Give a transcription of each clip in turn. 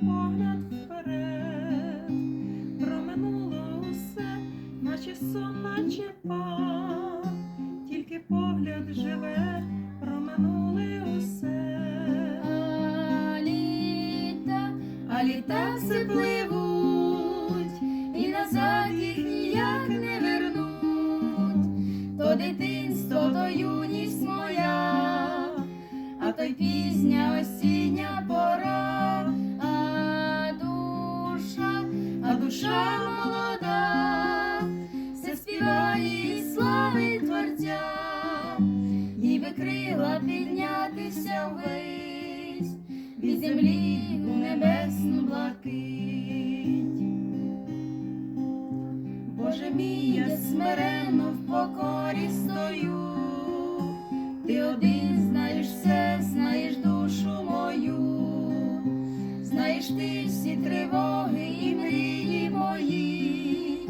погляд вперед, про минуле усе, наче сон, наче пан, тільки погляд живе, про минуле усе. А літа, а літа все пливуть, і назад їх ніяк не вернуть. То дитинство, то юність моя, а то й пізня осіння душа молода, все співає і слави Творця, їй би крила піднятися ввись від землі у небесну блакить. Боже мій, я смиренно в покорі стою, ти один знаєш всі тривоги і мрії мої,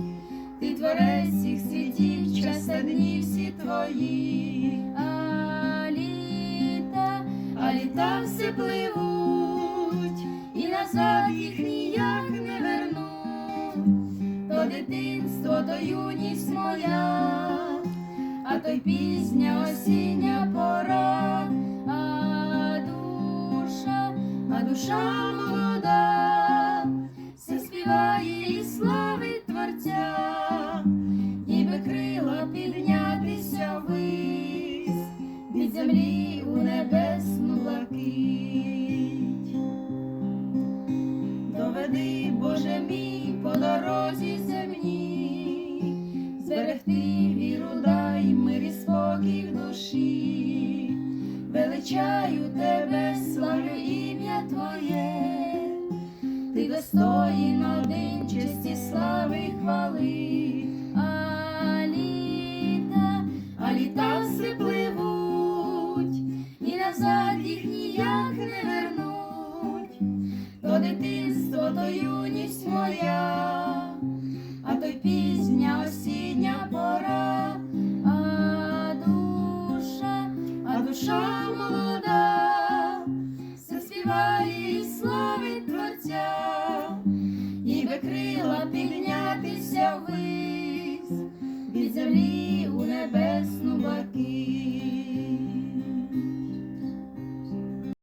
ти творець всіх світів, часа дні всі твої, а літа, а літа все пливуть, і назад їх ніяк не вернуть. То дитинство, то юність моя, а то й пізня осіння пора, а душа, і славить Творця, ніби крила піднятися ввись від землі у небесну блакить. Доведи, Боже мій, по дорозі земній, зберегти віру, дай мир спокій душі, величаю тебе, славлю ім'я Твоє, ти достоїн один честі слави хвали, а літа, а літа все пливуть, і назад їх ніяк не вернуть. То дитинство, то юність моя, а то пізня осіння пора, душа, а душа молода, все ніби крила піднятися вись від землі у блакить.